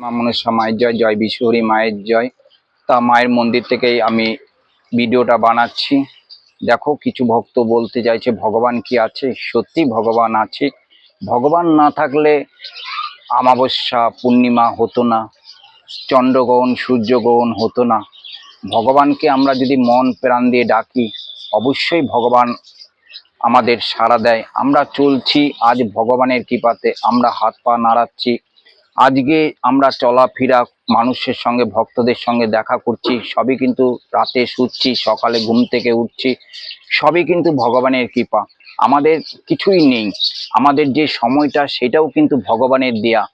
মা মনসা মায়ের জয় জয় বিশ্বহরি মায়ের জয়। তা মায়ের মন্দির থেকেই আমি ভিডিওটা বানাচ্ছি। দেখো, কিছু ভক্ত বলতে চাইছে, ভগবান কি আছে? সত্যি ভগবান আছে। ভগবান না থাকলে আমাবস্যা পূর্ণিমা হতো না, চন্দ্রগ্রহণ, সূর্যগ্রহণ হতো না। ভগবানকে আমরা যদি মন, প্রাণ দিয়ে ডাকি, অবশ্যই ভগবান আমাদের সাড়া দেয়। আমরা চলছি, আজ ভগবানের কৃপাতে আমরা হাত পা নাড়াচ্ছি। আজকে আমরা চলাফেরা মানুষের সঙ্গে, ভক্তদের সঙ্গে দেখা করছি, সবই কিন্তু রাতে শুচ্ছি, সকালে ঘুম থেকে উঠছি, সবই কিন্তু ভগবানের কৃপা। আমাদের কিছুই নেই। আমাদের যে সময়টা, সেটাও কিন্তু ভগবানের দেয়া।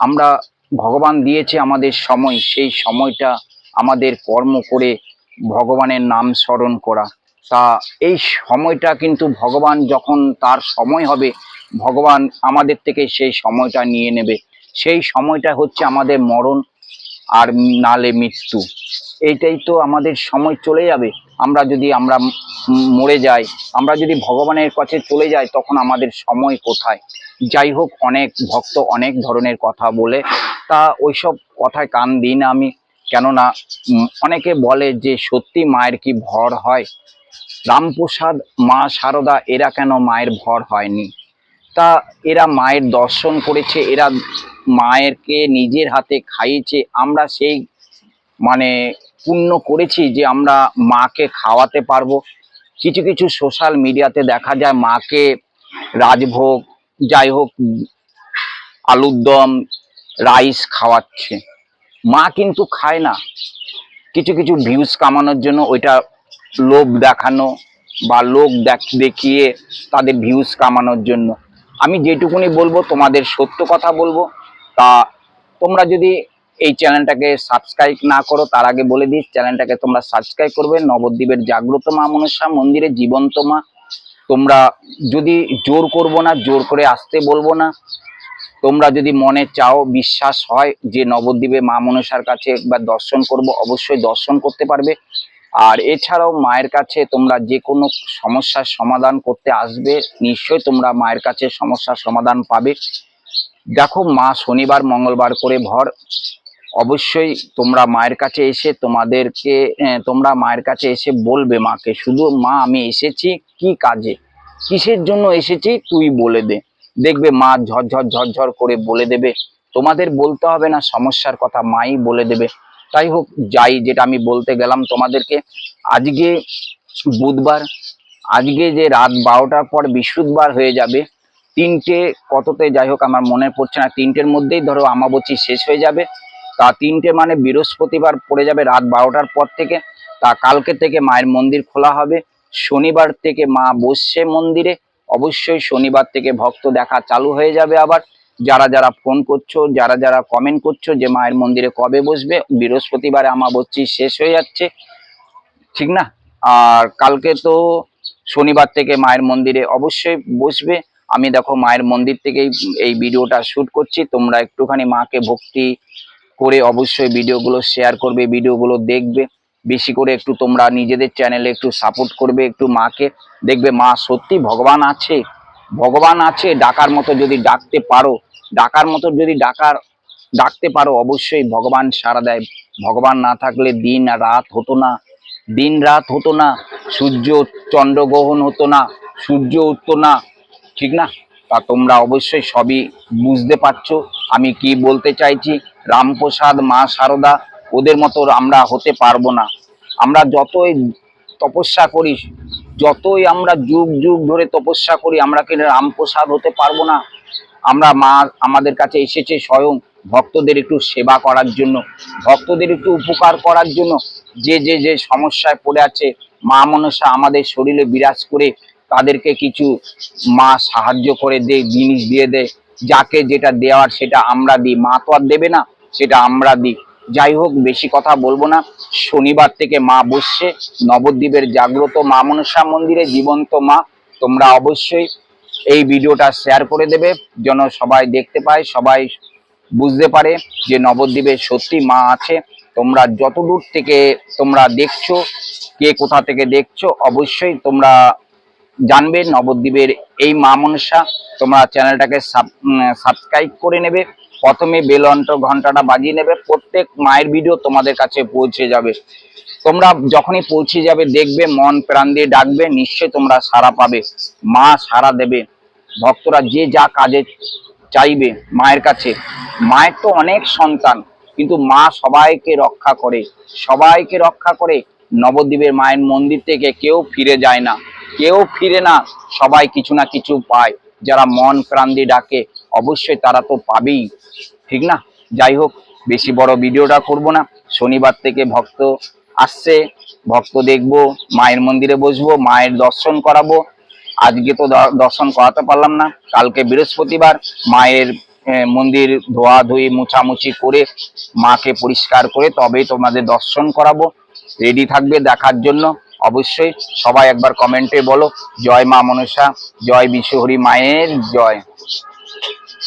আমরা ভগবান দিয়েছে আমাদের সময়, সেই সময়টা আমাদের কর্ম করে ভগবানের নাম স্মরণ করা। তা এই সময়টা কিন্তু ভগবান যখন তার সময় হবে, ভগবান আমাদের থেকে সেই সময়টা নিয়ে নেবে। সেই সময়টা হচ্ছে আমাদের মরণ আর নালে মৃত্যু। এইটাই তো আমাদের সময় চলে যাবে। আমরা যদি আমরা মরে যাই, আমরা যদি ভগবানের কাছে চলে যাই, তখন আমাদের সময় কোথায়? যাই হোক, অনেক ভক্ত অনেক ধরনের কথা বলে। তা ওইসব কথায় কান দিই না আমি। কেননা অনেকে বলে যে, সত্যি মায়ের কি ভর হয়? রামপ্রসাদ, মা সারদা, এরা কেন মায়ের ভর হয়নি? তা এরা মায়ের দর্শন করেছে, এরা মায়েরকে নিজের হাতে খাইয়েছে। আমরা সেই মানে পুণ্য করেছি যে আমরা মাকে খাওয়াতে পারব। কিছু কিছু সোশ্যাল মিডিয়াতে দেখা যায় মাকে রাজভোগ, যাই হোক, আলুর দম, রাইস খাওয়াচ্ছে। মা কিন্তু খায় না। কিছু কিছু ভিউজ কামানোর জন্য ওইটা লোভ দেখানো বা লোক দেখ- দেখিয়ে তাদের ভিউজ কামানোর জন্য। আমি যেটুকুনি বলব, তোমাদের সত্য কথা বলব। তা তোমরা যদি এই চ্যানেলটাকে সাবস্ক্রাইব না করো, তার আগে বলে দিই, চ্যানেলটাকে তোমরা সাবস্ক্রাইব করবে। নবদ্বীপের জাগ্রত মা মনসা মন্দিরে জীবন্ত মা। তোমরা যদি জোর করব না, জোর করে আসতে বলব না, তোমরা যদি মনে চাও, বিশ্বাস হয় যে নবদ্বীপে মা মনসার কাছে একবার দর্শন করব, অবশ্যই দর্শন করতে পারবে। আর এছাড়াও মায়ের কাছে তোমরা যে কোনো সমস্যার সমাধান করতে আসবে, নিশ্চয়ই তোমরা মায়ের কাছে সমস্যার সমাধান পাবে। দেখো, মা শনিবার, মঙ্গলবার করে ভর। অবশ্যই তোমরা মায়ের কাছে এসে তোমাদেরকে তোমরা মায়ের কাছে এসে বলবে মাকে, শুধু মা, আমি এসেছি, কি কাজে? কিসের জন্য এসেছি? তুই বলে দে। দেখবে মা ঝরঝর ঝরঝর করে বলে দেবে। তোমাদের বলতে হবে না, সমস্যার কথা মাই বলে দেবে। তাই হোক, যাই যেটা আমি বলতে গেলাম তোমাদেরকে, আজকে বুধবার, আজকে যে রাত বারোটার পর বৃহস্পতিবার হয়ে যাবে, তিনটে কততে যাই হোক আমার মনে পড়ছে না, তিনটের মধ্যেই ধরো আমাবচি শেষ হয়ে যাবে, তা তিনটে মানে বৃহস্পতিবার পড়ে যাবে রাত বারোটার পর থেকে, তা কালকে থেকে মায়ের মন্দির খোলা হবে, শনিবার থেকে মা বসছে মন্দিরে, অবশ্যই শনিবার থেকে ভক্ত দেখা চালু হয়ে যাবে আবার যারা যারা ফোন করছ, যারা যারা কমেন্ট করছ যে মায়ের মন্দিরে কবে বসবে, বৃহস্পতিবারে আমাবচি শেষ হয়ে যাচ্ছে, ঠিক না? আর কালকে তো শনিবার থেকে মায়ের মন্দিরে অবশ্যই বসবে। আমি দেখো মায়ের মন্দির থেকেই এই ভিডিওটা শুট করছি। তোমরা একটুখানি মাকে ভক্তি করে অবশ্যই ভিডিওগুলো শেয়ার করবে, ভিডিওগুলো দেখবে। বেশি করে একটু তোমরা নিজেদের চ্যানেলে একটু সাপোর্ট করবে একটু মাকে। দেখবে মা সত্যি ভগবান আছে। ভগবান আছে, ডাকার মতো যদি ডাকতে পারো, ডাকার মতো যদি ডাকার, ডাকতে পারো, অবশ্যই ভগবান সারা দেয়। ভগবান না থাকলে দিন রাত হতো না। দিন রাত হতো না, সূর্য চন্দ্রগ্রহণ হতো না, সূর্য উঠতো না। ঠিক না? তা তোমরা অবশ্যই সবই বুঝতে পারছ। আমি কি বলতে চাইছি? রামপ্রসাদ, মা সারদা, ওদের মতো আমরা হতে পারব না। আমরা যতই তপস্যা করি যতই আমরা যুগ যুগ ধরে তপস্যা করি, আমরা কি রামপ্রসাদ হতে পারব না? আমরা মা আমাদের কাছে এসেছে স্বয়ং ভক্তদের একটু সেবা করার জন্য, ভক্তদের একটু উপকার করার জন্য। যে যে যে সমস্যায় পড়ে আছে, মা মনসা আমাদের শরীরে বিরাজ করে তাদেরকে কিছু মা সাহায্য করে দেয়, জিনিস দিয়ে দেয়। যাকে যেটা দেওয়ার সেটা আমরা দিই। মা তো আর দেবে না, সেটা আমরা দিই। যাই হোক, বেশি কথা বলব না। শনিবার থেকে মা বসছে, নবদ্বীপের জাগ্রত মা মনসা মন্দিরে জীবন্ত মা। তোমরা অবশ্যই এই ভিডিওটা শেয়ার করে দেবে, যেন সবাই দেখতে পায়, সবাই বুঝতে পারে যে নবদ্বীপে সত্যি মা আছে। তোমরা যত দূর থেকে তোমরা দেখছ, কে কোথা থেকে দেখছ, অবশ্যই তোমরা জানবে নবদ্বীপের এই মা মনসা। তোমরা চ্যানেলটাকে সাবস্ক্রাইব করে নেবে। প্রথমে বেলন্ট ঘন্টাটা বাজিয়ে নেবে, প্রত্যেক মায়ের ভিডিও তোমাদের কাছে পৌঁছে যাবে। তোমরা যখনই পৌঁছে যাবে, দেখবে মন প্রাণ দিয়ে ডাকবে, নিশ্চয়ই তোমরা সাড়া পাবে। মা সাড়া দেবে। ভক্তরা যে যা কাজে চাইবে মায়ের কাছে। মায়ের তো অনেক সন্তান, কিন্তু মা সবাইকে রক্ষা করে। সবাইকে রক্ষা করে নবদ্বীপের মায়ের মন্দির থেকে কেউ ফিরে যায় না। কেউ ফিরে না, সবাই কিছু না কিছু পায়। যারা মন প্রাণ দিয়ে ডাকে অবশ্যই তারা তো পাবেই, ঠিক না? যাই হোক, বেশি বড় ভিডিওটা করব না। শনিবার থেকে ভক্ত আসছে, ভক্ত দেখব, মায়ের মন্দিরে বসবো, মায়ের দর্শন করাবো। আজকে তো দর্শন করাতে পারলাম না, কালকে বৃহস্পতিবার মায়ের মন্দির ধোয়া ধুই মুছামুছি করে মাকে পরিষ্কার করে তবেই তোমাদের দর্শন করাবো। রেডি থাকবে দেখার জন্য, অবশ্যই। সবাই একবার কমেন্টে বলো, জয় মা মনসা, জয় বিশ্বহরি মায়ের, জয়।